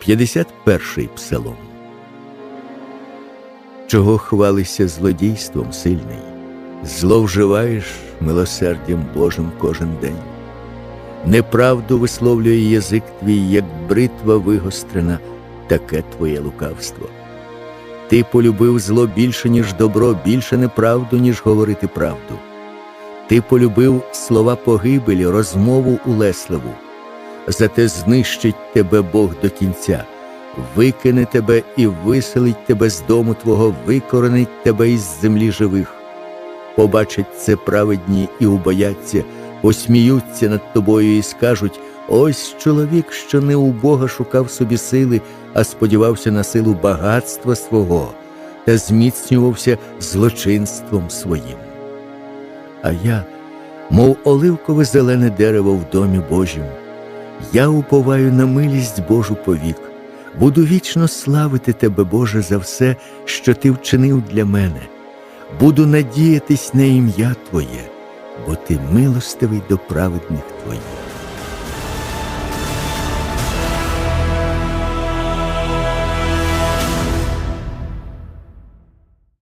51 псалом. Чого хвалишся злодійством сильний, зловживаєш милосердям Божим кожен день. Неправду висловлює язик твій, як бритва вигострена, таке твоє лукавство. Ти полюбив зло більше, ніж добро, більше неправду, ніж говорити правду. Ти полюбив слова погибелі, розмову улесливу. Зате знищить тебе Бог до кінця, викине тебе і виселить тебе з дому твого, викоренить тебе із землі живих. Побачать це праведні і убояться, посміються над тобою і скажуть: ось чоловік, що не у Бога шукав собі сили, а сподівався на силу багатства свого та зміцнювався злочинством своїм. А я, мов оливкове зелене дерево в домі Божім, я уповаю на милість Божу повік, буду вічно славити Тебе, Боже, за все, що Ти вчинив для мене. Буду надіятись на ім'я Твоє, бо Ти милостивий до праведних Твоїх.